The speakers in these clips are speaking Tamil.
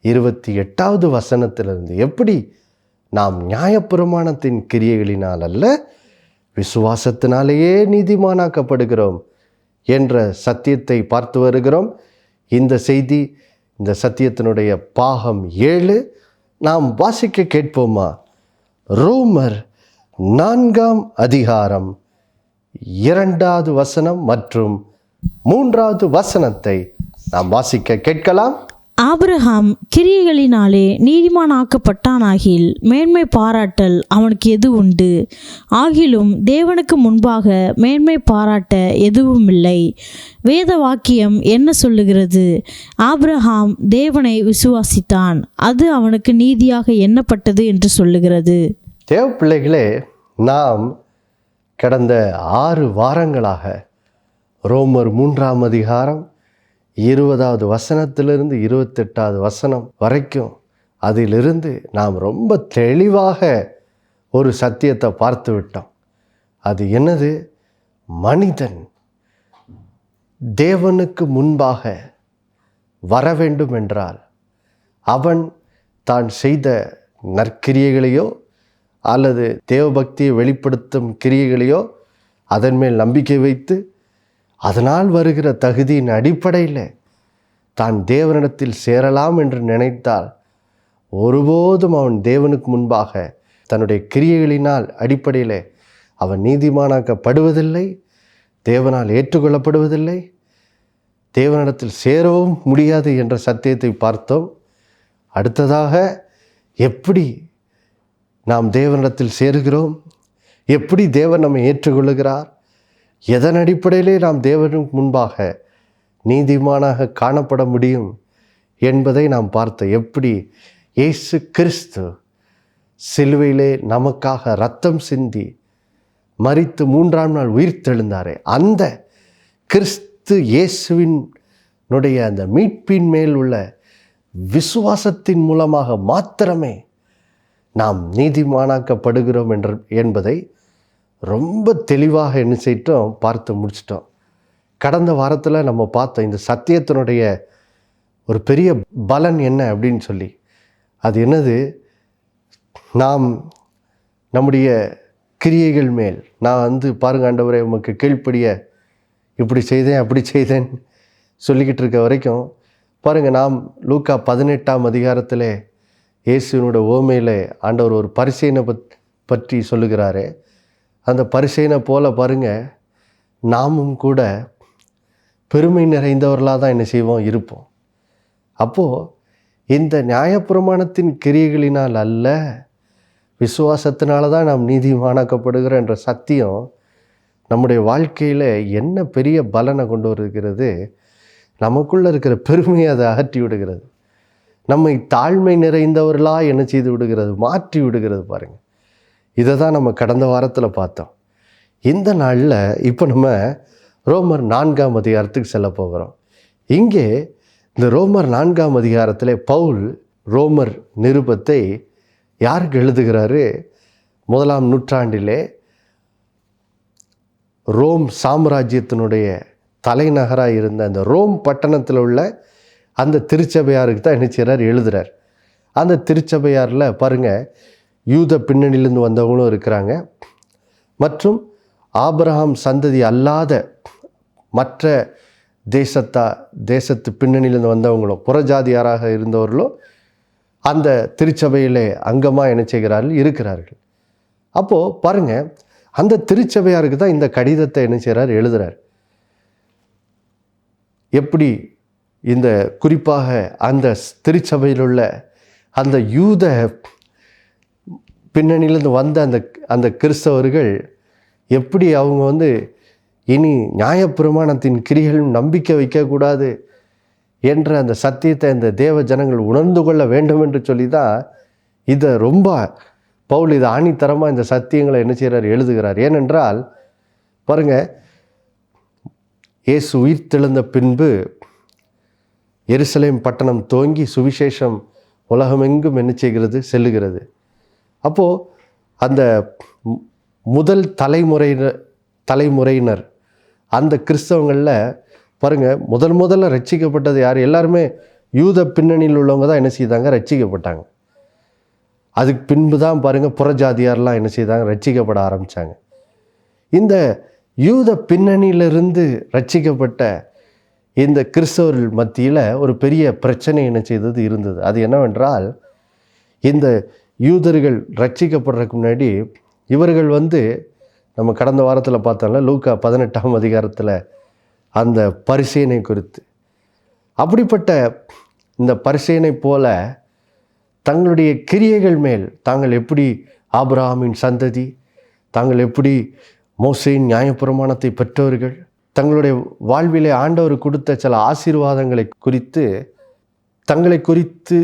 இருபத்தி எட்டாவது வசனத்திலிருந்து எப்படி நாம் நியாயப்பிரமாணத்தின் கிரியைகளினால் அல்ல விசுவாசத்தினாலேயே நீதிமானாக்கப்படுகிறோம் என்ற சத்தியத்தை பார்த்து வருகிறோம். இந்த செய்தி இந்த சத்தியத்தினுடைய பாகம் ஏழு நாம் வாசிக்க கேட்போமா? ரோமர் நான்காம் அதிகாரம் இரண்டாவது வசனம் மற்றும் மூன்றாவது வசனத்தை நாம் வாசிக்க கேட்கலாம். ஆபிரகாம் கிரியைகளினாலே நீதிமானாக்கப்பட்டானாகில் மேன்மை பாராட்டல் அவனுக்கு எது உண்டு? ஆகிலும் தேவனுக்கு முன்பாக மேன்மை பாராட்ட எதுவும் இல்லை வேத வாக்கியம் என்ன சொல்லுகிறது? ஆபிரகாம் தேவனை விசுவாசித்தான். அது அவனுக்கு நீதியாக எண்ணப்பட்டது என்று சொல்லுகிறது. தேவ பிள்ளைகளே நாம் கடந்த ஆறு வாரங்களாக ரோமர் மூன்றாம் அதிகாரம் இருபதாவது வசனத்திலிருந்து இருபத்தெட்டாவது வசனம் வரைக்கும் அதிலிருந்து நாம் ரொம்ப தெளிவாக ஒரு சத்தியத்தை பார்த்து விட்டோம். அது என்னது? மனிதன் தேவனுக்கு முன்பாக வர வேண்டும் என்றால் அவன் தான் செய்த நற்கிரியைகளையோ அல்லது தேவபக்தியை வெளிப்படுத்தும் கிரியைகளையோ அதன் மேல் நம்பிக்கை வைத்து அதனால் வருகிற தகுதியின் அடிப்படையில் தான் தேவனிடத்தில் சேரலாம் என்று நினைத்தால் ஒருபோதும் அவன் தேவனுக்கு முன்பாக தன்னுடைய கிரியைகளினால் அடிப்படையில் அவன் நீதிமானாக்கப்படுவதில்லை தேவனால் ஏற்றுக்கொள்ளப்படுவதில்லை தேவனிடத்தில் சேரவும் முடியாது என்ற சத்தியத்தை பார்த்தோம். அடுத்ததாக எப்படி நாம் தேவனிடத்தில் சேருகிறோம்? எப்படி தேவன் நம்மை ஏற்றுக்கொள்ளுகிறார்? எதன் அடிப்படையிலே நாம் தேவனுக்கு முன்பாக நீதிமானாக காணப்பட முடியும் என்பதை நாம் பார்த்தோம் எப்படி இயேசு கிறிஸ்து சிலுவையிலே நமக்காக ரத்தம் சிந்தி மரித்து மூன்றாம் நாள் உயிர் தெழுந்தாரே அந்த கிறிஸ்து இயேசுவினுடைய அந்த மீட்பின் மேல் உள்ள விசுவாசத்தின் மூலமாக மாத்திரமே நாம் நீதிமானாக்கப்படுகிறோம் என்ற என்பதை ரொம்ப தெளிவாக என்ன செய்யிட்டோம் பார்த்து முடிச்சிட்டோம். கடந்த வாரத்தில் நம்ம பார்த்தோம் இந்த சத்தியத்தினுடைய ஒரு பெரிய பலன் என்ன அப்படின்னு சொல்லி. அது என்னது? நாம் நம்முடைய கிரியைகள் மேல் நான் வந்து பாருங்க ஆண்டவரை உமக்கு கீழ்ப்படிய இப்படி செய்தேன் அப்படி செய்தேன் சொல்லிக்கிட்டு இருக்க வரைக்கும் பாருங்கள் நாம் லூக்கா பதினெட்டாம் அதிகாரத்திலே இயேசுவினோட ஓமையில் ஆண்டவர் ஒரு பரிசீலனை பற்றி சொல்லுகிறாரே அந்த பரிசைனை போல பாருங்கள் நாமும் கூட பெருமை நிறைந்தவர்களாக தான் என்ன செய்வோம்? இருப்போம். அப்போது இந்த நியாயப்பிரமாணத்தின் கிரியைகளினால் அல்ல விசுவாசத்தினால தான் நாம் நீதிமானாக்கப்படுகிற என்ற சத்தியம் நம்முடைய வாழ்க்கையில் என்ன பெரிய பலனை கொண்டு வருகிறது? நமக்குள்ளே இருக்கிற பெருமையை அதை அகற்றி விடுகிறது. நம்மை தாழ்மை நிறைந்தவர்களாக என்ன செய்து விடுகிறது? மாற்றி விடுகிறது பாருங்கள் இதை தான் நம்ம கடந்த வாரத்தில் பார்த்தோம். இந்த நாளில் இப்போ நம்ம ரோமர் நான்காம் அதிகாரத்துக்கு செல்ல போகிறோம். இங்கே இந்த ரோமர் நான்காம் அதிகாரத்தில் பவுல் ரோமர் நிருபத்தை யாருக்கு எழுதுகிறாரு? முதலாம் நூற்றாண்டிலே ரோம் சாம்ராஜ்யத்தினுடைய தலைநகராக இருந்த அந்த ரோம் பட்டணத்தில் உள்ள அந்த திருச்சபையாருக்கு தான் என்ன செய்கிறார் எழுதுகிறார் அந்த திருச்சபையாரில் பாருங்கள் யூத பின்னணியிலேருந்து வந்தவங்களும் இருக்கிறாங்க. மற்றும் ஆபிரகாம் சந்ததி அல்லாத மற்ற தேசத்தா தேசத்து பின்னணியிலிருந்து வந்தவங்களும் புறஜாதியாராக இருந்தவர்களும் அந்த திருச்சபையிலே அங்கமாக என்ன செய்கிறார்கள் இருக்கிறார்கள். அப்போது பாருங்கள் அந்த திருச்சபையாருக்கு தான் இந்த கடிதத்தை என்ன செய்கிறார் எழுதுகிறார் எப்படி இந்த குறிப்பாக அந்த திருச்சபையில் உள்ள அந்த யூத பின்னணியிலேருந்து வந்த அந்த அந்த கிறிஸ்தவர்கள் எப்படி அவங்க வந்து இனி நியாயப்பிரமாணத்தின் கிரிகளும் நம்பிக்கை வைக்கக்கூடாது என்ற அந்த சத்தியத்தை இந்த தேவ ஜனங்கள் உணர்ந்து கொள்ள வேண்டும் என்று சொல்லி தான் இதை ரொம்ப பவுல் இதை ஆணித்தரமாக இந்த சத்தியங்களை என்ன செய்கிறார் எழுதுகிறார். ஏனென்றால் பாருங்க இயேசு உயிர்த்தெழுந்த பின்பு எருசலேம் பட்டணம் தோங்கி சுவிசேஷம் உலகமெங்கும் என்ன செய்கிறது? செல்லுகிறது. அப்போது அந்த முதல் தலைமுறையினர் தலைமுறையினர் அந்த கிறிஸ்தவங்களில் பாருங்கள் முதல் முதல்ல ரட்சிக்கப்பட்டது யார்? எல்லாருமே யூத பின்னணியில் உள்ளவங்க தான் என்ன செய்தாங்க? ரட்சிக்கப்பட்டாங்க. அதுக்கு பின்பு தான் பாருங்கள் புறஜாதியார்லாம் என்ன செய்தாங்க? ரட்சிக்கப்பட ஆரம்பித்தாங்க இந்த யூத பின்னணியிலிருந்து ரட்சிக்கப்பட்ட இந்த கிறிஸ்தவர்கள் மத்தியில் ஒரு பெரிய பிரச்சனை என்ன செய்தது? இருந்தது. அது என்னவென்றால் இந்த யூதர்கள் ரட்சிக்கப்படுறதுக்கு முன்னாடி இவர்கள் வந்து நம்ம கடந்த வாரத்தில் பார்த்தோம்ல லூக்கா பதினெட்டாம் அதிகாரத்தில் அந்த பரிசீலனை குறித்து. அப்படிப்பட்ட இந்த பரிசீலனை போல தங்களுடைய கிரியைகள் மேல் தாங்கள் எப்படி ஆபிரஹாமின் சந்ததி தாங்கள் எப்படி மோசையின் நியாயப்பிரமாணத்தை பெற்றவர்கள் தங்களுடைய வாழ்விலே ஆண்டவர் கொடுத்த சில ஆசீர்வாதங்களை குறித்து தங்களை குறித்து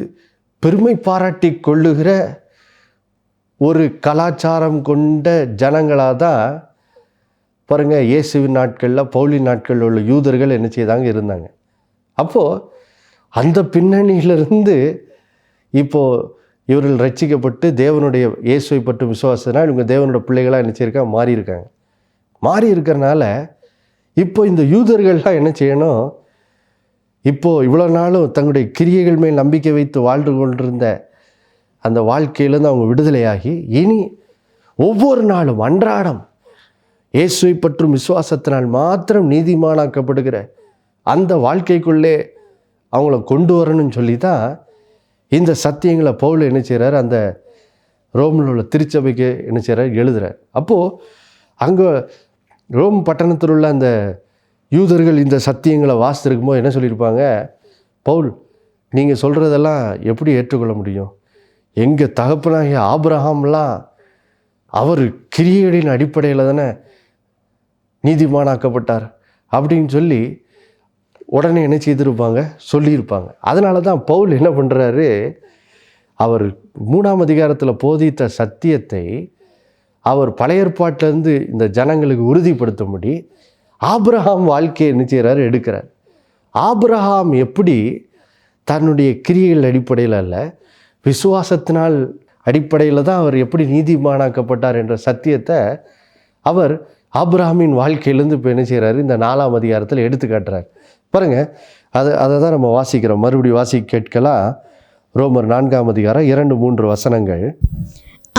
பெருமை பாராட்டி கொள்ளுகிற ஒரு கலாச்சாரம் கொண்ட ஜனங்களாக தான் பாருங்கள் இயேசுவின் நாட்களில் பௌலி நாட்களில் உள்ள யூதர்கள் என்ன செய்தாங்க? இருந்தாங்க. அப்போது அந்த பின்னணியிலிருந்து இப்போது இவர்கள் ரட்சிக்கப்பட்டு தேவனுடைய இயேசுவை பற்றி விசுவாசனால் இவங்க தேவனோட பிள்ளைகளாக என்ன செய்யிருக்காங்க மாறி இருக்காங்க மாறி இருக்கிறனால இப்போ இந்த யூதர்கள்லாம் என்ன செய்யணும்? இப்போது இவ்வளோ நாளும் தங்களுடைய கிரியைகள் மேல் நம்பிக்கை வைத்து வாழ்ந்து கொண்டிருந்த அந்த வாழ்க்கையிலேருந்து அவங்க விடுதலையாகி இனி ஒவ்வொரு நாளும் அன்றாடம் இயேசுவை பற்றும் விசுவாசத்தினால் மாத்திரம் நீதிமானாக்கப்படுகிற அந்த வாழ்க்கைக்குள்ளே அவங்கள கொண்டு வரணும்னு சொல்லி தான் இந்த சத்தியங்களை பவுல் என்ன செய்கிறார் அந்த ரோமில் உள்ள திருச்சபைக்கு என்ன செய்கிறார் எழுதுகிறார் அப்போது அங்கே ரோம் பட்டணத்தில் உள்ள அந்த யூதர்கள் இந்த சத்தியங்களை வாசித்திருக்கும்போது என்ன சொல்லியிருப்பாங்க? பவுல் நீங்கள் சொல்கிறதெல்லாம் எப்படி ஏற்றுக்கொள்ள முடியும்? எங்கள் தகப்பனாகிய ஆப்ரஹாம்லாம் அவர் கிரியைகளின் அடிப்படையில் தானே நீதிமானாக்கப்பட்டார் அப்படின்னு சொல்லி உடனே என்ன செய்திருப்பாங்க? சொல்லியிருப்பாங்க. அதனால தான் பவுல் என்ன பண்ணுறாரு அவர் மூணாம் அதிகாரத்தில் போதித்த சத்தியத்தை அவர் பழைய ஏற்பாட்டிலேருந்து இந்த ஜனங்களுக்கு உறுதிப்படுத்தும்படி ஆப்ரஹாம் வாழ்க்கையை என்ன செய்கிறாரு எடுக்கிறார். ஆப்ரஹாம் எப்படி தன்னுடைய கிரியைகள் அடிப்படையில் அல்ல விசுவாசத்தினால் அடிப்படையில் தான் அவர் எப்படி நீதிமானாக்கப்பட்டார் என்ற சத்தியத்தை அவர் ஆப்ராமின் வாழ்க்கையிலேருந்து இப்போ என்ன செய்கிறாரு இந்த நாலாம் அதிகாரத்தில் எடுத்து காட்டுறார். பாருங்கள் அதை அதை தான் நம்ம வாசிக்கிறோம். மறுபடியும் வாசி கேட்கலாம். ரோமர் நான்காம் அதிகாரம் இரண்டு மூன்று வசனங்கள்.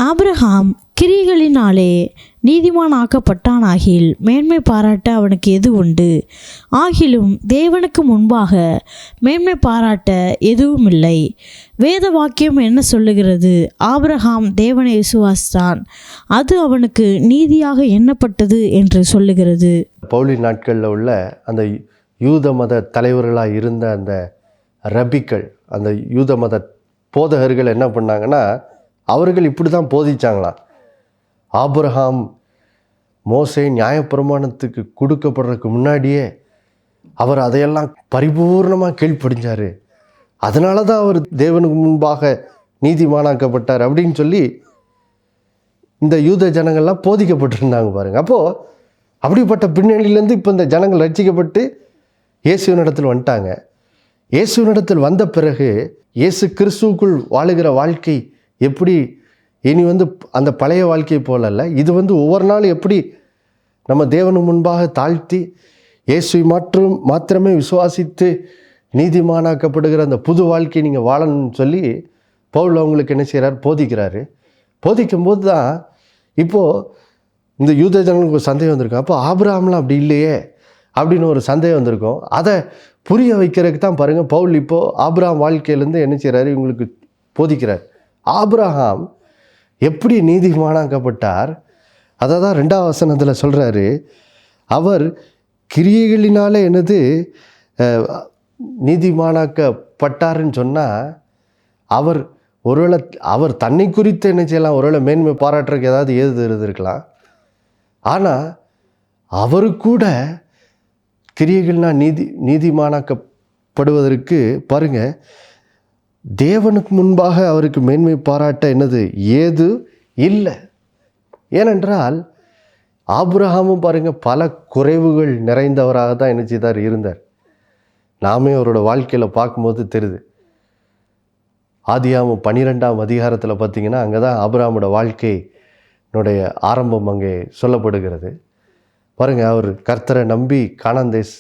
ஆபிரகாம் கிரிகளினாலே நீதிமான் ஆக்கப்பட்டானாகில் மேன்மை பாராட்ட அவனுக்கு எது உண்டு? ஆகிலும் தேவனுக்கு முன்பாக மேன்மை பாராட்ட எதுவும் இல்லை வேத வாக்கியம் என்ன சொல்லுகிறது? ஆபிரகாம் தேவனை விசுவாசித்தான். அது அவனுக்கு நீதியாக எண்ணப்பட்டது என்று சொல்லுகிறது. பௌலி நாட்களில் உள்ள அந்த யூத மத தலைவர்களாக இருந்த அந்த ரபிக்கள் அந்த யூத மத போதகர்கள் என்ன பண்ணாங்கன்னா அவர்கள் இப்படி தான் போதிச்சாங்களாம் ஆபிரகாம் மோசை நியாயப்பிரமாணத்துக்கு கொடுக்கப்படுறதுக்கு முன்னாடியே அவர் அதையெல்லாம் பரிபூர்ணமாக கீழ்ப்படிஞ்சார். அதனால தான் அவர் தேவனுக்கு முன்பாக நீதிமானாக்கப்பட்டார் அப்படின்னு சொல்லி இந்த யூத ஜனங்கள்லாம் போதிக்கப்பட்டிருந்தாங்க பாருங்கள் அப்போது அப்படிப்பட்ட பின்னணியிலேருந்து இப்போ இந்த ஜனங்கள் ரட்சிக்கப்பட்டு இயேசுவினிடத்தில் வந்துட்டாங்க. இயேசுவினிடத்தில் வந்த பிறகு இயேசு கிறிஸ்துவுக்குள் வாழுகிற வாழ்க்கை எப்படி இனி வந்து அந்த பழைய வாழ்க்கை போலல்ல இது வந்து ஒவ்வொரு நாளும் எப்படி நம்ம தேவனு முன்பாக தாழ்த்தி இயேசுவை மாற்றும் மாத்திரமே விசுவாசித்து நீதிமானாக்கப்படுகிற அந்த புது வாழ்க்கையை நீங்கள் வாழணும்னு சொல்லி பவுல் அவங்களுக்கு என்ன செய்கிறார் போதிக்கிறாரு. போதிக்கும்போது தான் இப்போது இந்த யூத ஜனங்களுக்கு ஒரு சந்தேகம் வந்திருக்கும். அப்போ ஆபிராம்லாம் அப்படி இல்லையே அப்படின்னு ஒரு சந்தேகம் வந்திருக்கும். அதை புரிய வைக்கிறதுக்கு தான் பாருங்கள் பவுல் இப்போது ஆபிராம் வாழ்க்கையிலேருந்து என்ன செய்கிறாரு இவங்களுக்கு போதிக்கிறார். ஆப்ரஹாம் எப்படி நீதிமானாக்கப்பட்டார்? அதை தான் ரெண்டாவது வசனத்தில் சொல்கிறாரு அவர் கிரியைகளினாலே என்னது நீதிமானாக்கப்பட்டாருன்னு சொன்னால் அவர் ஒருவேளை அவர் தன்னை குறித்து என்ன செய்யலாம் ஒருவேளை மேன்மை பாராட்டுறதுக்கு ஏதாவது ஏது இருந்திருக்கலாம். ஆனால் அவரு கூட கிரியைகள்னா நீதி நீதிமானாக்கப்படுவதற்கு பாருங்க தேவனுக்கு முன்பாக அவருக்கு மேன்மை பாராட்ட என்னது? ஏது? இல்லை. ஏனென்றால் ஆபுரஹாமும் பாருங்கள் பல குறைவுகள் நிறைந்தவராக தான் என்ன செய்தார்? இருந்தார். நாமே அவரோட வாழ்க்கையில் பார்க்கும்போது தெரியுது. ஆதியாமும் பன்னிரெண்டாம் அதிகாரத்தில் பார்த்தீங்கன்னா அங்கே தான் ஆபிரகாமோட வாழ்க்கையினுடைய ஆரம்பம் அங்கே சொல்லப்படுகிறது. பாருங்கள் அவர் கர்த்தரை நம்பி காணாந்தேஸ்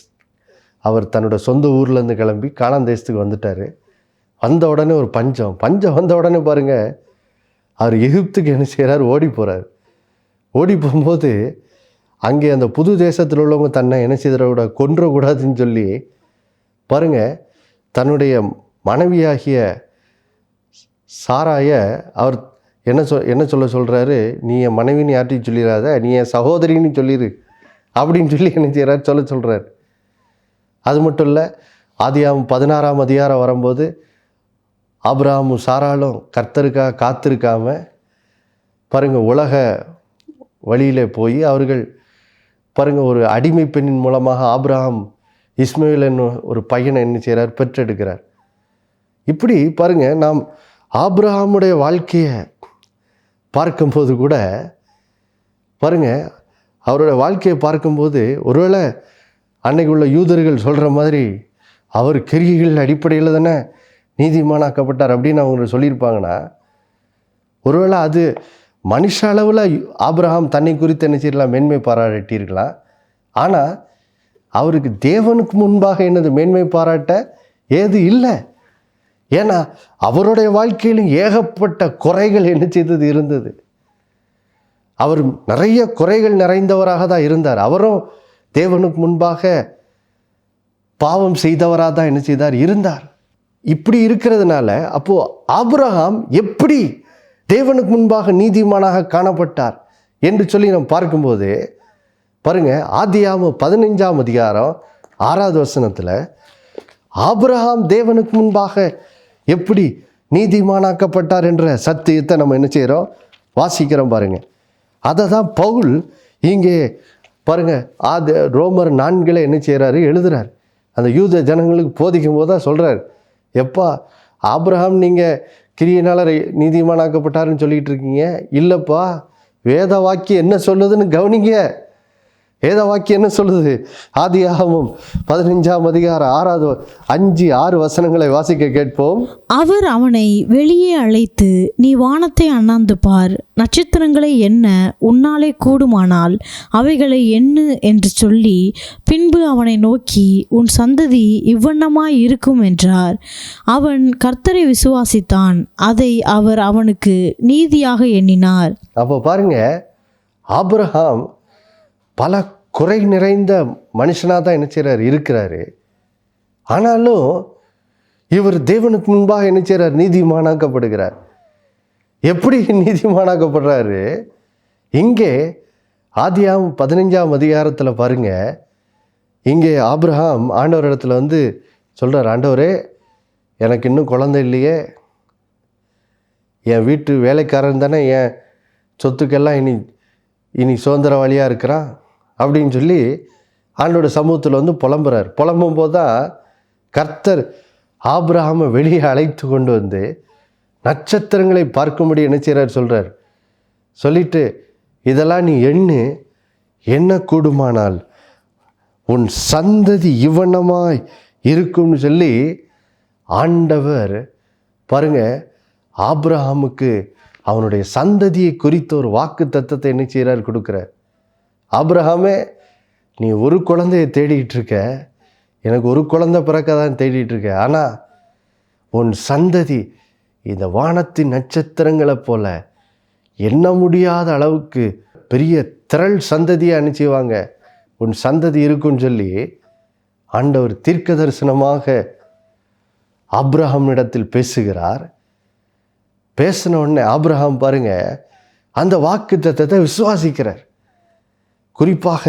அவர் தன்னோட சொந்த ஊர்லேருந்து கிளம்பி காணாந்தேசத்துக்கு வந்துட்டார். வந்த உடனே ஒரு பஞ்சம். பஞ்சம் வந்த உடனே பாருங்கள் அவர் எகிப்துக்கு என்ன செய்கிறார் ஓடி போகிறார் ஓடி போகும்போது அங்கே அந்த புது தேசத்தில் உள்ளவங்க தன்னை என்ன செய்திடக்கூட கொன்றக்கூடாதுன்னு சொல்லி பாருங்கள் தன்னுடைய மனைவியாகிய சாராய அவர் என்ன சொல் என்ன சொல்ல சொல்கிறாரு நீ என் மனைவின்னு யார்ட்டையும் சொல்லிடாத நீ என் சகோதரின்னு சொல்லிடு அப்படின்னு சொல்லி என்ன செய்கிறார் சொல்ல சொல்கிறார் அது மட்டும் இல்லை ஆதியாம் பதினாறாம் அதிகாரம் வரும்போது ஆப்ராமும் சாராலும் கர்த்தருக்காக காத்திருக்காம பாருங்கள் உலக வழியிலே போய் அவர்கள் பாருங்கள் ஒரு அடிமை பெண்ணின் மூலமாக ஆப்ரஹாம் இஸ்மாயில் என்னும் ஒரு பையனை என்ன செய்கிறார் பெற்றெடுக்கிறார். இப்படி பாருங்கள் நாம் ஆப்ரஹாமுடைய வாழ்க்கையை பார்க்கும்போது கூட பாருங்கள் அவருடைய வாழ்க்கையை பார்க்கும்போது ஒருவேளை அன்னைக்குள்ள யூதர்கள் சொல்கிற மாதிரி அவர் கிரிகைகள் அடிப்படையில் தானே நீதிமானாக்கப்பட்டார் அப்படின்னு அவங்க சொல்லியிருப்பாங்கன்னா ஒருவேளை அது மனுஷ அளவில் ஆப்ரஹாம் தன்னை குறித்து என்ன செய்யலாம்? மேன்மை பாராட்டியிருக்கலாம். ஆனால் அவருக்கு தேவனுக்கு முன்பாக என்னது மேன்மை பாராட்ட ஏது இல்லை. ஏன்னா அவருடைய வாழ்க்கையிலும் ஏகப்பட்ட குறைகள் என்ன செய்தது இருந்தது. அவர் நிறைய குறைகள் நிறைந்தவராக தான் இருந்தார். அவரும் தேவனுக்கு முன்பாக பாவம் செய்தவராக தான் என்ன செய்தார்? இருந்தார். இப்படி இருக்கிறதுனால அப்போது ஆபிரகாம் எப்படி தேவனுக்கு முன்பாக நீதிமானாக காணப்பட்டார் என்று சொல்லி நம்ம பார்க்கும்போது பாருங்க ஆதியாம பதினைஞ்சாம் அதிகாரம் ஆறாவது வசனத்தில் ஆபிரகாம் தேவனுக்கு முன்பாக எப்படி நீதிமானாக்கப்பட்டார் என்ற சத்தியத்தை நம்ம என்ன செய்கிறோம் வாசிக்கிறோம் பாருங்கள் அதை தான் பவுல் இங்கே பாருங்க ஆது ரோமர் நான்கில் என்ன செய்கிறாரு எழுதுறார். அந்த யூத ஜனங்களுக்கு போதிக்கும் போது தான் சொல்கிறார் எப்பா ஆப்ரஹாம் நீங்கள் கிரியனால் நீதிமானாக்கப்பட்டாருன்னு சொல்லிட்டு இருக்கீங்க? இல்லைப்பா வேத வாக்கியம் என்ன சொல்லுதுன்னு கவனிங்க. வேத வாக்கியம் என்ன சொல்லுது ஆதியாகமும் பதினஞ்சாம் அதிகாரம் ஆறாவது அஞ்சு ஆறு வசனங்களை வாசிக்க கேட்போம் அவர் அவனை வெளியே அழைத்து நீ வானத்தை அண்ணாந்து பார் நட்சத்திரங்களை எண்ண உன்னாலே கூடுமானால் அவைகளை எண்ணு என்று சொல்லி பின்பு அவனை நோக்கி உன் சந்ததி இவ்வண்ணமாய் இருக்கும் என்றார். அவன் கர்த்தரை விசுவாசித்தான் அதை அவர் அவனுக்கு நீதியாக எண்ணினார் அப்போ பாருங்க ஆபிரகாம் பல குறை நிறைந்த மனுஷனாக தான் என்ன செய்கிறார் இருக்கிறாரு. ஆனாலும் இவர் தேவனுக்கு முன்பாக என்ன செய்கிறார் நீதிமானாக்கப்படுகிறார். எப்படி நீதிமானாக்கப்படுறாரு? இங்கே ஆதியாம் பதினஞ்சாம் அதிகாரத்தில் பாருங்க. இங்கே ஆப்ரஹாம் ஆண்டவர் இடத்துல வந்து சொல்கிறார் ஆண்டவரே எனக்கு இன்னும் குழந்தை இல்லையே. என் வீட்டு வேலைக்காரன் தானே என் சொத்துக்கெல்லாம் இனி இனி சுதந்திரவாளியாக இருக்கிறான். அப்படின்னு சொல்லி ஆண்டோட சமூகத்தில் வந்து புலம்புறார். புலம்பும் போது தான் கர்த்தர் ஆப்ரஹாமை வெளியே அழைத்து கொண்டு வந்து நட்சத்திரங்களை பார்க்கும்படி என்ன செய்கிறார் சொல்கிறார் சொல்லிட்டு இதெல்லாம் நீ எண்ணு என்ன கூடுமானால் உன் சந்ததி இவனமாய் இருக்கும்னு சொல்லி ஆண்டவர் பாருங்க ஆப்ரஹாமுக்கு அவனுடைய சந்ததியை குறித்த ஒரு வாக்கு தத்தத்தை என்ன செய்கிறார் கொடுக்குறார். ஆப்ரஹாமே நீ ஒரு குழந்தைய தேடிக்கிட்டு இருக்க எனக்கு ஒரு குழந்தை பிறக்க தான் தேடிட்டு இருக்க ஆனால் உன் சந்ததி இந்த வானத்தின் நட்சத்திரங்களைப் போல எண்ண முடியாத அளவுக்கு பெரிய திரள் சந்ததியை அனுப்பிச்சுவாங்க உன் சந்ததி இருக்குன்னு சொல்லி ஆண்டவர் தீர்க்க தரிசனமாக ஆப்ரஹாம் இடத்தில் பேசுகிறார். பேசின உடனே ஆப்ரஹாம் பாருங்க அந்த வாக்கு தத்தத்தை விசுவாசிக்கிறார். குறிப்பாக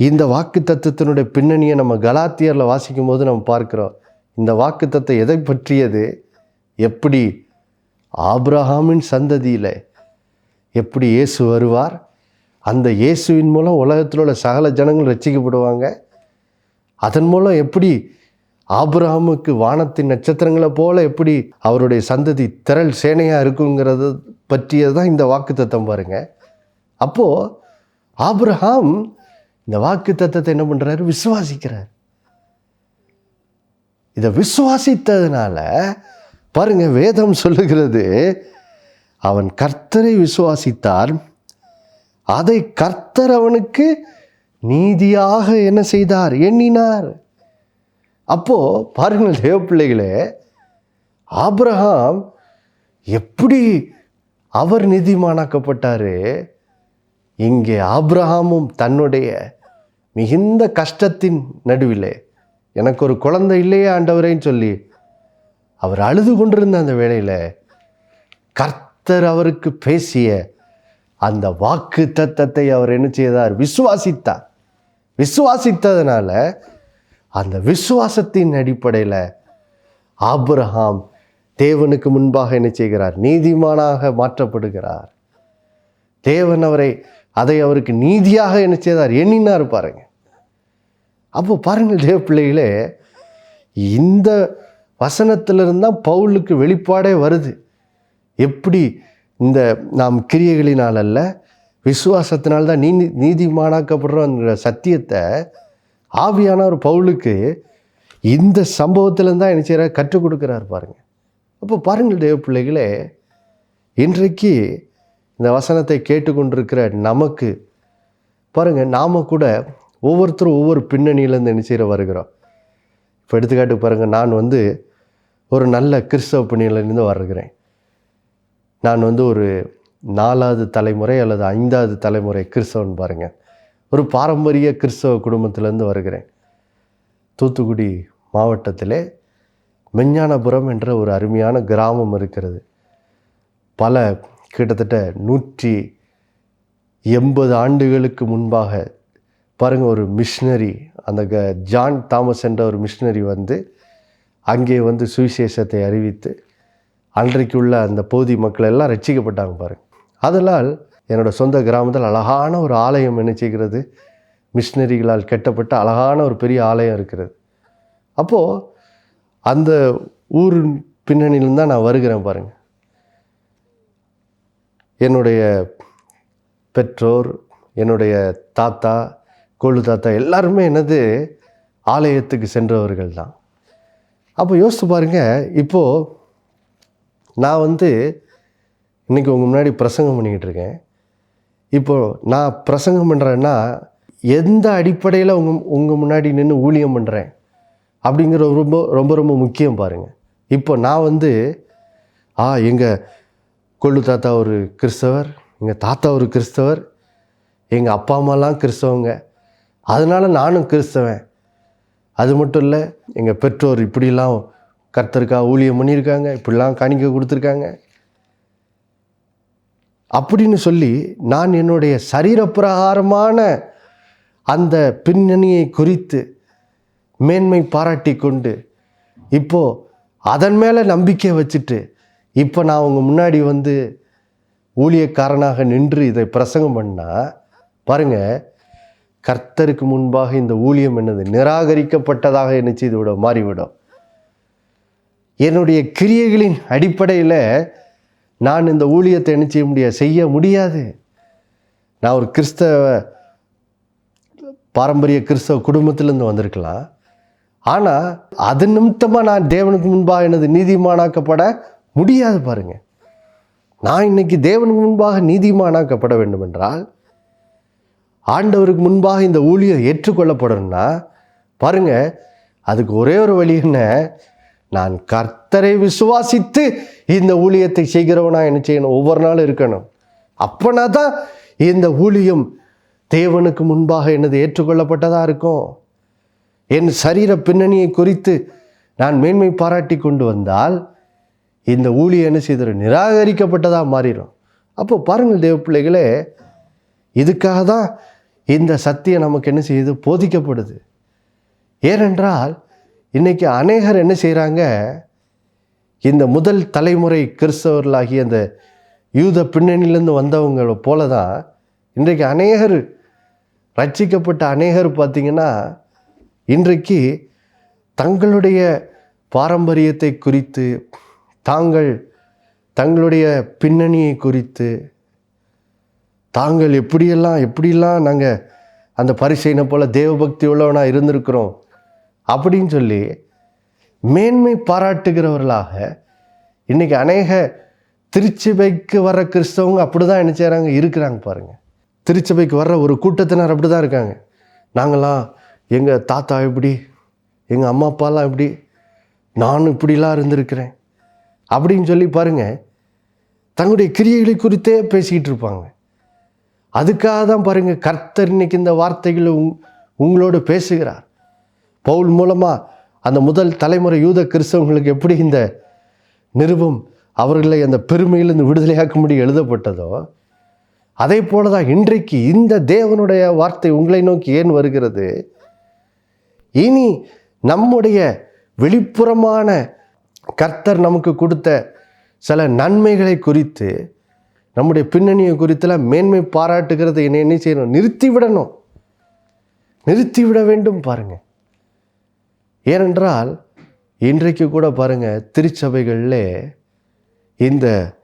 இந்த வாக்கு தத்துவத்தினுடைய பின்னணியை நம்ம கலாத்தியரில் வாசிக்கும் போது நம்ம பார்க்குறோம். இந்த வாக்கு தத்துவம் எதை பற்றியது? எப்படி ஆப்ரஹாமின் சந்ததியில் எப்படி இயேசு வருவார்? அந்த இயேசுவின் மூலம் உலகத்தில் உள்ள சகல ஜனங்கள் ரசிக்கப்படுவாங்க அதன் மூலம் எப்படி ஆபிரஹாமுக்கு வானத்தின் நட்சத்திரங்களை போல எப்படி அவருடைய சந்ததி திரள் சேனையாக இருக்குங்கிறது பற்றியது தான் இந்த வாக்கு தத்தம் பாருங்கள் அப்போது ஆப்ரஹாம் இந்த வாக்கு தத்தத்தை என்ன பண்ணுறாரு விசுவாசிக்கிறார். இதை விசுவாசித்ததுனால பாருங்க வேதம் சொல்லுகிறது அவன் கர்த்தரை விசுவாசித்தார். அதை கர்த்தர் அவனுக்கு நீதியாக என்ன செய்தார்? எண்ணினார். அப்போ பாருங்கள் தேவ பிள்ளைகளே ஆப்ரஹாம் எப்படி அவர் நீதிமானாக்கப்பட்டாரு? இங்கே ஆப்ரஹாமும் தன்னுடைய மிகுந்த கஷ்டத்தின் நடுவிலே எனக்கு ஒரு குழந்தை இல்லையே ஆண்டவரேன்னு சொல்லி அவர் அழுது கொண்டிருந்த அந்த வேளையில் கர்த்தர் அவருக்கு பேசிய அந்த வாக்கு தத்தத்தை அவர் என்ன செய்தார்? விசுவாசித்தார். விசுவாசித்ததுனால அந்த விசுவாசத்தின் அடிப்படையில் ஆப்ரஹாம் தேவனுக்கு முன்பாக என்ன செய்கிறார்? நீதிமானாக மாற்றப்படுகிறார். தேவன் அவரை அதை அவருக்கு நீதியாக என்ன செய்தார் எண்ணினார் பாருங்க. அப்போ பாருங்கள் தேவ பிள்ளைகளே இந்த வசனத்திலிருந்து தான் பவுலுக்கு வெளிப்பாடே வருது. எப்படி இந்த நாம் கிரியைகளினால் அல்ல விசுவாசத்தினால் தான் நீதி நீதிமானாக்கப்படுறோங்கிற சத்தியத்தை ஆவியான ஒரு பவுலுக்கு இந்த சம்பவத்திலேருந்து தான் என்ன செய்கிறார் கற்றுக் கொடுக்குறாரு பாருங்கள் அப்போ பாருங்கள் தேவ பிள்ளைகளே இன்றைக்கு இந்த வசனத்தை கேட்டுக்கொண்டிருக்கிற நமக்கு பாருங்கள் நாம் கூட ஒவ்வொருத்தரும் ஒவ்வொரு பின்னணியிலேருந்து என்ன செய்கிற வருகிறோம். இப்போ எடுத்துக்காட்டுக்கு பாருங்கள் நான் வந்து ஒரு நல்ல கிறிஸ்தவ பின்னணியிலேருந்து வருகிறேன். நான் வந்து ஒரு நாலாவது தலைமுறை அல்லது ஐந்தாவது தலைமுறை கிறிஸ்தவன் பாருங்கள் ஒரு பாரம்பரிய கிறிஸ்தவ குடும்பத்திலேருந்து வருகிறேன். தூத்துக்குடி மாவட்டத்திலே மெஞ்ஞானபுரம் என்ற ஒரு அருமையான கிராமம் இருக்கிறது. பல கிட்டத்தட்ட நூற்றி எண்பது ஆண்டுகளுக்கு முன்பாக பாருங்கள் ஒரு மிஷினரி அந்த க ஜான் தாமஸ் என்ற ஒரு மிஷினரி வந்து அங்கே வந்து சுவிசேஷத்தை அறிவித்து அன்றைக்குள்ள அந்த பகுதி மக்கள் எல்லாம் ரட்சிக்கப்பட்டாங்க பாருங்க. அதனால் என்னோடய சொந்த கிராமத்தில் அழகான ஒரு ஆலயம் நினைச்சிக்கிறது மிஷினரிகளால் கட்டப்பட்ட அழகான ஒரு பெரிய ஆலயம் இருக்கிறது. அப்போது அந்த ஊர் பின்னணியிலும் தான் நான் வருகிறேன் பாருங்கள் என்னுடைய பெற்றோர் என்னுடைய தாத்தா கொழு தாத்தா எல்லாருமே என்னது ஆலயத்துக்கு சென்றவர்கள் தான். அப்போ யோசித்து பாருங்கள் இப்போது நான் வந்து இன்றைக்கி உங்கள் முன்னாடி பிரசங்கம் பண்ணிக்கிட்டு இருக்கேன். இப்போது நான் பிரசங்கம் பண்ணுறேன்னா எந்த அடிப்படையில் உங்கள் உங்கள் முன்னாடி நின்று ஊழியம் பண்ணுறேன் அப்படிங்கிற ரொம்ப ரொம்ப ரொம்ப முக்கியம் பாருங்கள் இப்போ நான் வந்து ஆ எங்கள் கொள்ளு தாத்தா ஒரு கிறிஸ்தவர் எங்கள் தாத்தா ஒரு கிறிஸ்தவர் எங்கள் அப்பா அம்மாலாம் கிறிஸ்தவங்க. அதனால் நானும் கிறிஸ்தவன். அது மட்டும் இல்லை எங்கள் பெற்றோர் இப்படிலாம் கர்த்தருக்காக ஊழியம் பண்ணியிருக்காங்க இப்படிலாம் காணிக்க கொடுத்துருக்காங்க. அப்படின்னு சொல்லி நான் என்னுடைய சரீரப்பிரகாரமான அந்த பின்னணியை குறித்து மேன்மை பாராட்டி கொண்டு இப்போது அதன் மேலே நம்பிக்கை வச்சுட்டு இப்போ நான் உங்கள் முன்னாடி வந்து ஊழியக்காரனாக நின்று இதை பிரசங்கம் பண்ணால் பாருங்கள் கர்த்தருக்கு முன்பாக இந்த ஊழியம் என்னது? நிராகரிக்கப்பட்டதாக என்ன செய்துவிடும் மாறிவிடும். என்னுடைய கிரியைகளின் அடிப்படையில் நான் இந்த ஊழியத்தை என்ன செய்ய முடியாது? செய்ய முடியாது. நான் ஒரு கிறிஸ்தவ பாரம்பரிய கிறிஸ்தவ குடும்பத்திலேருந்து வந்திருக்கலாம். ஆனால் அது நிமித்தமாக நான் தேவனுக்கு முன்பாக எனது நீதிமானாக்கப்பட முடியாது பாருங்க. நான் இன்னைக்கு தேவனுக்கு முன்பாக நீதிமானாக்கப்பட வேண்டும் என்றால் ஆண்டவருக்கு முன்பாக இந்த ஊழியம் ஏற்றுக்கொள்ளப்படணும்னா பாருங்க அதுக்கு ஒரே ஒரு வழி என்ன? நான் கர்த்தரை விசுவாசித்து இந்த ஊழியத்தை செய்கிறவனா என்ன செய்யணும்? ஒவ்வொரு நாளும் இருக்கணும். அப்போனா தான் இந்த ஊழியம் தேவனுக்கு முன்பாக எனது ஏற்றுக்கொள்ளப்பட்டதாக இருக்கும்? என் சரீர பின்னணியை குறித்து நான் மேன்மை பாராட்டி கொண்டு வந்தால் இந்த ஊழியம் என்ன செய்திடும் நிராகரிக்கப்பட்டதாக மாறிடும் அப்போ பாருங்கள் தேவ பிள்ளைகளே இதுக்காக தான் இந்த சத்தியம் நமக்கு என்ன செய்யுது போதிக்கப்படுது. ஏனென்றால் இன்றைக்கி அநேகர் என்ன செய்கிறாங்க இந்த முதல் தலைமுறை கிறிஸ்தவர்களாகிய அந்த யூத பின்னணியிலேருந்து வந்தவங்கள போல தான் இன்றைக்கு அநேகர் ரட்சிக்கப்பட்ட அநேகர் பார்த்திங்கன்னா இன்றைக்கு தங்களுடைய பாரம்பரியத்தை குறித்து தாங்கள் தங்களுடைய பின்னணியை குறித்து தாங்கள் எப்படியெல்லாம் எப்படிலாம் நாங்கள் அந்த பரிசைனை போல் தேவபக்தி உள்ளவனாக இருந்திருக்கிறோம் அப்படின்னு சொல்லி மேன்மை பாராட்டுகிறவர்களாக இன்றைக்கி அநேக திருச்சபைக்கு வர்ற கிறிஸ்தவங்க அப்படி தான் என்ன செய்கிறாங்க இருக்கிறாங்க பாருங்கள் திருச்சபைக்கு வர்ற ஒரு கூட்டத்தினர் அப்படி தான் இருக்காங்க. நாங்களாம் எங்கள் தாத்தா எப்படி எங்கள் அம்மா அப்பாலாம் எப்படி நானும் இப்படிலாம் இருந்திருக்கிறேன். அப்படின்னு சொல்லி பாருங்கள் தங்களுடைய கிரியைகளை குறித்தே பேசிக்கிட்டு இருப்பாங்க. அதுக்காக தான் பாருங்கள் கர்த்தர் இன்னைக்கு இந்த வார்த்தைகளை உங் உங்களோடு பேசுகிறார். பவுல் மூலமாக அந்த முதல் தலைமுறை யூத கிறிஸ்தவங்களுக்கு எப்படி இந்த நிருபம் அவர்களை அந்த பெருமையிலிருந்து விடுதலையாக்கும்படி எழுதப்பட்டதோ அதே போல தான் இன்றைக்கு இந்த தேவனுடைய வார்த்தை உங்களை நோக்கி ஏன் வருகிறது? இனி நம்முடைய வெளிப்புறமான கர்த்தர் நமக்கு கொடுத்த சில நன்மைகளை குறித்து நம்முடைய பின்னணியை குறித்தெல்லாம் மேன்மை பாராட்டுகிறத என்ன என்ன செய்யணும்? நிறுத்தி விடணும் நிறுத்தி விட வேண்டும் பாருங்கள் ஏனென்றால் இன்றைக்கு கூட பாருங்கள் திருச்சபைகளில் இந்த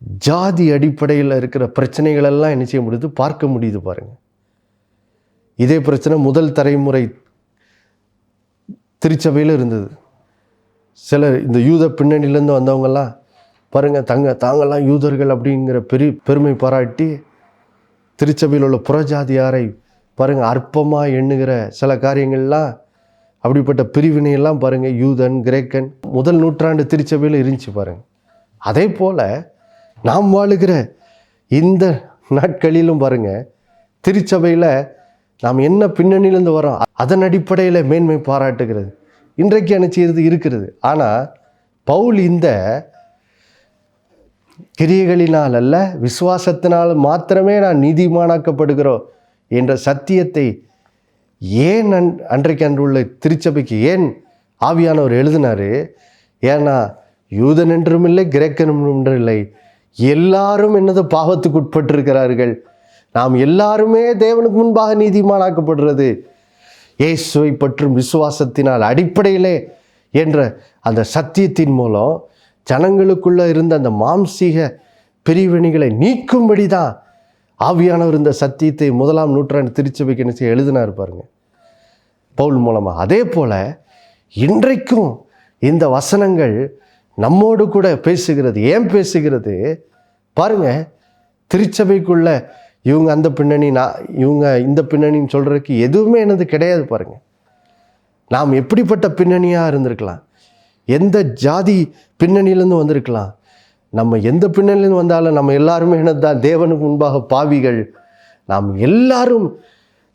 ஜாதி அடிப்படையில் இருக்கிற பிரச்சனைகளெல்லாம் என்ன செய்ய முடியுது? பார்க்க முடியுது பாருங்கள் இதே பிரச்சனை முதல் தலைமுறை திருச்சபையில் இருந்தது. சிலர் இந்த யூத பின்னணியிலேருந்து வந்தவங்கெல்லாம் பாருங்கள் தங்க தாங்கெல்லாம் யூதர்கள் அப்படிங்கிற பெரிய பெருமை பாராட்டி திருச்சபையில் உள்ள புறஜாதியாரை பாருங்கள் அற்பமாக எண்ணுகிற சில காரியங்கள்லாம் அப்படிப்பட்ட பிரிவினையெல்லாம் பாருங்கள் யூதன் கிரேக்கன் முதல் நூற்றாண்டு திருச்சபையில் இருந்துச்சு பாருங்கள் அதே போல் நாம் வாழுகிற இந்த நாட்களிலும் பாருங்கள் திருச்சபையில் நாம் என்ன பின்னணியிலேருந்து வரோம் அதன் அடிப்படையில் மேன்மை பாராட்டுகிறது. இன்றைக்கு அனுப்பிச்சது இருக்கிறது. ஆனால் பவுல் இந்த கிரியைகளினால் அல்ல விசுவாசத்தினால் மாத்திரமே நான் நீதிமானாக்கப்படுகிறோம் என்ற சத்தியத்தை ஏன் அன் அன்றைக்கு அன்றுள்ள திருச்சபைக்கு ஏன் ஆவியானவர் எழுதினார்? ஏன்னா யூதன் என்றும் இல்லை கிரேக்கனும் என்றும் இல்லை எல்லாரும் என்னது பாவத்துக்கு உட்பட்டிருக்கிறார்கள் நாம் எல்லாருமே தேவனுக்கு முன்பாக நீதிமானாக்கப்படுறது. இயேசுவை பற்றும் விசுவாசத்தினால் அடிப்படையிலே என்ற அந்த சத்தியத்தின் மூலம் ஜனங்களுக்குள்ளே இருந்த அந்த மாம்சீக பிரிவினைகளை நீக்கும்படி தான் ஆவியானவர் இந்த சத்தியத்தை முதலாம் நூற்றாண்டு திருச்சபைக்கு என்ன செய்ய எழுதினார் பாருங்க. பவுல் மூலமாக அதே போல் இன்றைக்கும் இந்த வசனங்கள் நம்மோடு கூட பேசுகிறது ஏன் பேசுகிறது? பாருங்கள் திருச்சபைக்குள்ள இவங்க அந்த பின்னணி நான் இவங்க இந்த பின்னணின்னு சொல்கிறதுக்கு எதுவுமே எனது கிடையாது பாருங்கள் நாம் எப்படிப்பட்ட பின்னணியாக இருந்திருக்கலாம்? எந்த ஜாதி பின்னணியிலேருந்து வந்திருக்கலாம்? நம்ம எந்த பின்னணியிலேருந்து வந்தாலும் நம்ம எல்லாருமே என்னது தான் தேவனுக்கு முன்பாக பாவிகள். நாம் எல்லாரும்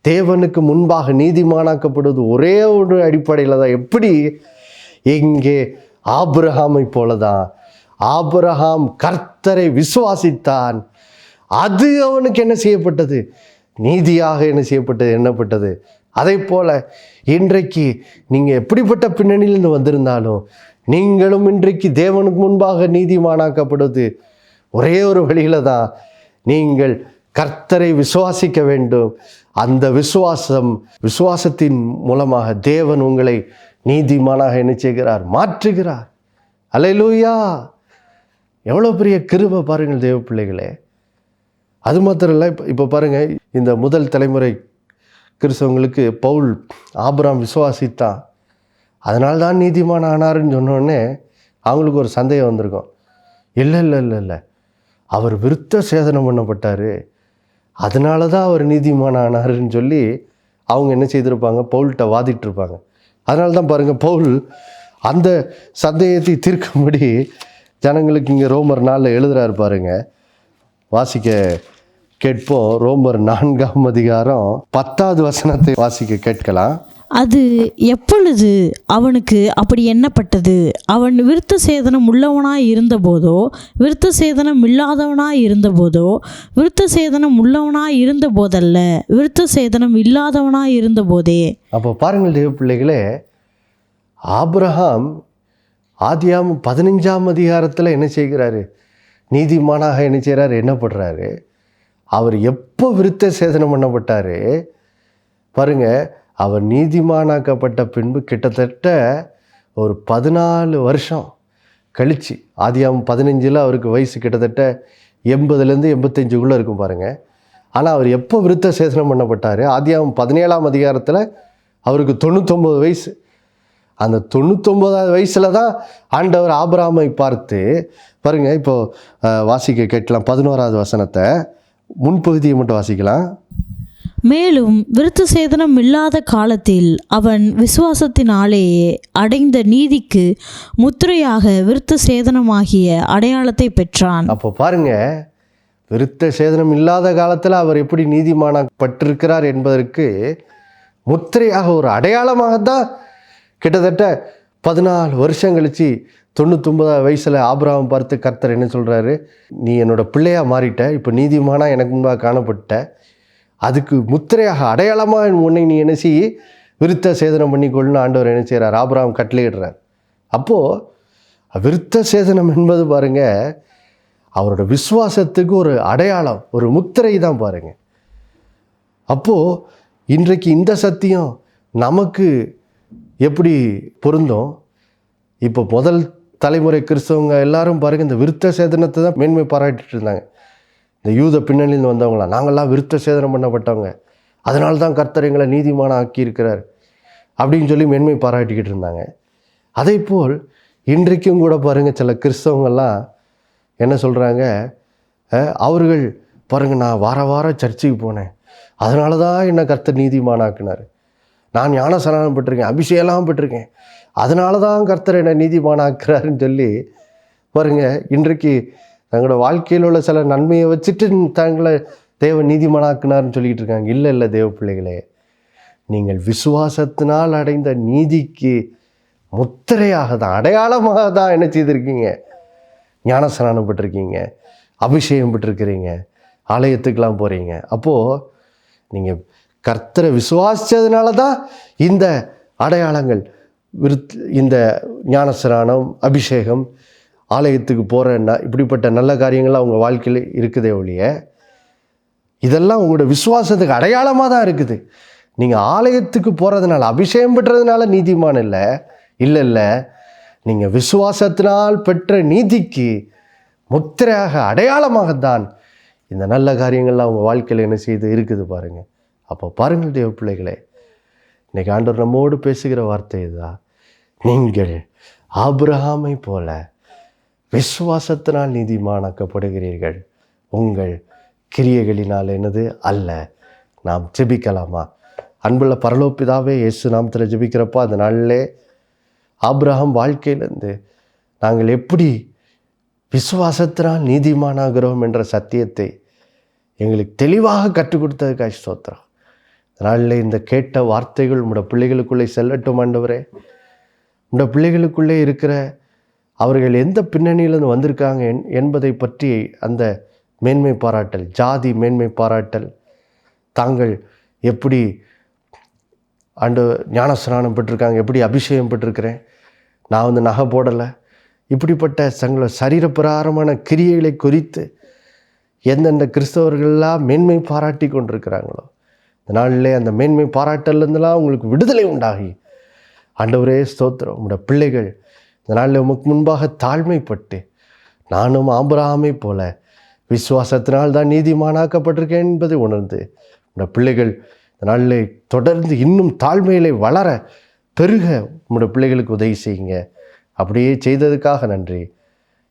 தேவனுக்கு முன்பாக நீதிமானாக்கப்படுவது ஒரே ஒரு அடிப்படையில் தான். எப்படி? இங்கே ஆபிரஹாமை போல தான் ஆபிரஹாம் கர்த்தரை விசுவாசித்தான். அது அவனுக்கு என்ன செய்யப்பட்டது? நீதியாக என்ன செய்யப்பட்டது? என்னப்பட்டது அதே போல இன்றைக்கு நீங்கள் எப்படிப்பட்ட பின்னணியிலிருந்து வந்திருந்தாலும் நீங்களும் இன்றைக்கு தேவனுக்கு முன்பாக நீதிமானாக்கப்படுவது ஒரே ஒரு வழியில தான். நீங்கள் கர்த்தரை விசுவாசிக்க வேண்டும். அந்த விசுவாசம் விசுவாசத்தின் மூலமாக தேவன் உங்களை நீதிமானாக என்ன செய்கிறார்? மாற்றுகிறார். அலையிலூயா! எவ்வளோ பெரிய கிருப பாருங்கள் தேவ பிள்ளைகளே. அது மாத்திரம் இல்லை இப்போ இப்போ பாருங்கள் இந்த முதல் தலைமுறை கிறிஸ்தவங்களுக்கு பவுல் ஆபராம் விசுவாசித்தான் அதனால தான் நீதிமான் ஆனாருன்னு சொன்னோடனே அவங்களுக்கு ஒரு சந்தேகம் வந்திருக்கும். இல்லை இல்லை இல்லை இல்லை. அவர் விருத்த சேதனம் பண்ணப்பட்டார். அதனால தான் அவர் நீதிமான் ஆனாருன்னு சொல்லி அவங்க என்ன செய்திருப்பாங்க? பவுல்கிட்ட வாதிட்டு இருப்பாங்க அதனால தான் பாருங்கள் பவுல் அந்த சந்தேகத்தை தீர்க்கும்படி ஜனங்களுக்கு இங்கே ரோமர் நாளில் எழுதுகிறாரு பாருங்கள் வாசிக்க கேட்போம். ரோமர் நான்காம் அதிகாரம் பத்தாவது வசனத்தை வாசிக்க கேட்கலாம். அது எப்பொழுது அவனுக்கு அப்படி எண்ணப்பட்டது? அவன் விருத்த சேதனம் உள்ளவனாய் இருந்தபோதோ விருத்த சேதனம் இல்லாதவனாய் இருந்தபோதோ விருத்த சேதனம் உள்ளவனாய் இருந்தபோதல்ல விருத்த சேதனம் இல்லாதவனாய் இருந்தபோதே. அப்போ பாருங்கள் தேவ பிள்ளைகளே ஆபிரகாம் ஆதியாம் பதினஞ்சாம் அதிகாரத்தில் என்ன செய்கிறாரு? நீதிமானாக என்ன செய்கிறாரு என்ன பண்ணுறாரு அவர் எப்போ விருத்த சேதனம் பண்ணப்பட்டார்? பாருங்க அவர் நீதிமானாக்கப்பட்ட பின்பு கிட்டத்தட்ட ஒரு பதினாலு வருஷம் கழிச்சு ஆதியாம் பதினஞ்சில் அவருக்கு வயசு கிட்டத்தட்ட எண்பதுலேருந்து எண்பத்தஞ்சுக்குள்ளே இருக்கும் பாருங்கள் ஆனால் அவர் எப்போ விருத்த சேதனம் பண்ணப்பட்டார்? ஆதியாமம் பதினேழாம் அதிகாரத்தில் அவருக்கு தொண்ணூத்தொம்பது வயசு. அந்த தொண்ணூத்தொம்பதாவது வயசில் தான் ஆண்டவர் ஆபராமை பார்த்து பாருங்கள் இப்போது வாசிக்க கேட்கலாம் பதினோராவது வசனத்தை. முன்பகுதியை மட்டும் வாசிக்கலாம். மேலும் விருத்த சேதனம் இல்லாத காலத்தில் அவன் விசுவாசத்தினாலேயே அடைந்த நீதிக்கு முத்திரையாக விருத்த சேதனமாகிய அடையாளத்தை பெற்றான். அப்போ பாருங்க விருத்த சேதனம் இல்லாத காலத்தில் அவர் எப்படி நீதிமானாக்கப்பட்டிருக்கிறார் என்பதற்கு முத்திரையாக ஒரு அடையாளமாக தான் கிட்டத்தட்ட பதினாலு வருஷம் கழிச்சு தொண்ணூத்தொம்பதாவது வயசில் ஆபிரகம் பார்த்து கர்த்தர் என்ன சொல்கிறாரு நீ என்னோட பிள்ளையாக மாறிட்ட. இப்போ நீதிமானா எனக்கு முன்பாக காணப்பட்ட. அதுக்கு முத்திரையாக அடையாளமாக உன்னை நீ என்ன செய்ய விருத்த சேதனம் பண்ணிக்கொள்ளுன்னு ஆண்டவர் என்ன செய்கிறார் ஆபிரகம் கட்டளையிடுறார் அப்போது விருத்த சேதனம் என்பது பாருங்கள் அவரோட விசுவாசத்துக்கு ஒரு அடையாளம் ஒரு முத்திரை தான் பாருங்கள் அப்போது இன்றைக்கு இந்த சத்தியம் நமக்கு எப்படி பொருந்தும்? இப்போ முதல் தலைமுறை கிறிஸ்தவங்க எல்லாரும் பாருங்கள் இந்த விருத்த சேதனத்தை தான் மேன்மை பாராட்டிட்டு இருந்தாங்க. இந்த யூத பின்னணியில் வந்தவங்களாம் நாங்கள்லாம் விருத்த சேதனம் பண்ணப்பட்டவங்க. அதனால தான் கர்த்தர் எங்களை நீதிமான ஆக்கியிருக்கிறார் அப்படின்னு சொல்லி மென்மை பாராட்டிக்கிட்டு இருந்தாங்க. அதே போல் இன்றைக்கும் கூட பாருங்கள் சில கிறிஸ்தவங்கள்லாம் என்ன சொல்கிறாங்க அவர்கள் பாருங்கள் நான் வார வாரம் சர்ச்சுக்கு போனேன். அதனால தான் என்னை கர்த்தர் நீதிமானாக்குனார். நான் ஞானசரணம் பெற்றிருக்கேன் அபிஷேகம்லாம் பெற்றிருக்கேன். அதனால தான் கர்த்தர் என்னை நீதிமானாக்குறாருன்னு சொல்லி பாருங்க இன்றைக்கு தங்களோட வாழ்க்கையில் உள்ள சில நன்மையை வச்சுட்டு தங்களை தேவ நீதிமானாக்குனார்னு சொல்லிக்கிட்டு இருக்காங்க. இல்லை இல்லை தேவ பிள்ளைகளே நீங்கள் விசுவாசத்தினால் அடைந்த நீதிக்கு முத்திரையாக தான் அடையாளமாக தான் என்ன செய்திருக்கீங்க? ஞானஸ்நானம் பெற்றிருக்கீங்க அபிஷேகம் பெற்றிருக்கிறீங்க ஆலயத்துக்கெலாம் போகிறீங்க அப்போது நீங்கள் கர்த்தரை விசுவாசித்ததுனால தான் இந்த அடையாளங்கள் விருத் இந்த ஞானஸ்நானம் அபிஷேகம் ஆலயத்துக்கு போகிற ந இப்படிப்பட்ட நல்ல காரியங்கள் அவங்க வாழ்க்கையில் இருக்குதே ஒழிய இதெல்லாம் உங்களோட விசுவாசத்துக்கு அடையாளமாக தான் இருக்குது. நீங்கள் ஆலயத்துக்கு போகிறதுனால அபிஷேகம் பெற்றதுனால நீதிமான் இல்லை இல்லை இல்லை நீங்கள் விசுவாசத்தினால் பெற்ற நீதிக்கு முத்திரையாக அடையாளமாகத்தான் இந்த நல்ல காரியங்கள்லாம் உங்கள் வாழ்க்கையில் என்ன செய்து இருக்குது பாருங்கள் அப்போ பாருங்கள் தேவ பிள்ளைகளே இன்னைக்கு ஆண்டவர் நம்மோடு பேசுகிற வார்த்தை இதுதான். நீங்கள் ஆபிரகாமை போல விசுவாசத்தினால் நீதிமானாக்கப்படுகிறீர்கள். உங்கள் கிரியைகளினால் என்னது அல்ல நாம் ஜெபிக்கலாமா? அன்புள்ள பரலோப்பிதாவே இயேசு நாமத்தில் ஜெபிக்கிறப்போ அந்த நாளிலே ஆபிரகாம் வாழ்க்கையிலேருந்து நாங்கள் எப்படி விசுவாசத்தினால் நீதிமானாகிறோம் என்ற சத்தியத்தை எங்களுக்கு தெளிவாக கற்றுக் கொடுத்ததுக்காக ஸ்தோத்திரம். அதனால இந்த கேட்ட வார்த்தைகள் உங்களோட பிள்ளைகளுக்குள்ளே செல்லட்டும் ஆண்டவரே. உங்களோட பிள்ளைகளுக்குள்ளே இருக்கிற அவர்கள் எந்த பின்னணியிலிருந்து வந்திருக்காங்க என்- என்பதை பற்றி அந்த மேன்மை பாராட்டல் ஜாதி மேன்மை பாராட்டல் தாங்கள் எப்படி ஆண்டு ஞானஸ்நானம் பெற்றிருக்காங்க எப்படி அபிஷேகம் பெற்றிருக்கிறேன் நான் வந்து நகை போடலை. இப்படிப்பட்ட சங்கள சரீரப்பிரகாரமான கிரியைகளை குறித்து எந்தெந்த கிறிஸ்தவர்கள்லாம் மேன்மை பாராட்டி கொண்டிருக்கிறாங்களோ இந்த நாளிலே அந்த மேன்மை பாராட்டல்லேருந்துலாம் உங்களுக்கு விடுதலை உண்டாகி. ஆண்டவரே ஸ்தோத்திரம். உங்களோட பிள்ளைகள் இந்த நாளில் உமக்கு முன்பாக தாழ்மைப்பட்டு நானும் ஆம்பராமை போல விசுவாசத்தினால் தான் நீதிமானாக்கப்பட்டிருக்கேன் என்பதை உணர்ந்து உங்களோட பிள்ளைகள் இந்த நாளில் தொடர்ந்து இன்னும் தாழ்மையிலே வளர பெருக உங்களோட பிள்ளைகளுக்கு உதவி செய்யுங்க. அப்படியே செய்ததுக்காக நன்றி.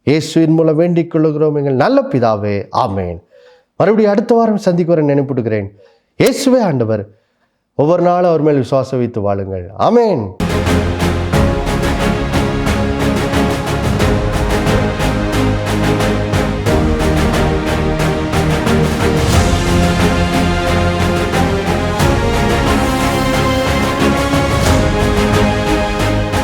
இயேசுவின் மூலம் வேண்டிக் கொள்ளுகிறோம் எங்கள் நல்ல பிதாவே ஆமேன். மறுபடியும் அடுத்த வாரம் சந்திக்கு வர நினைப்பிடுகிறேன் இயேசுவே ஆண்டவர். ஒவ்வொரு நாளும் அவர் மேல் விசுவாசம் வைத்து வாழுங்கள். ஆமேன்.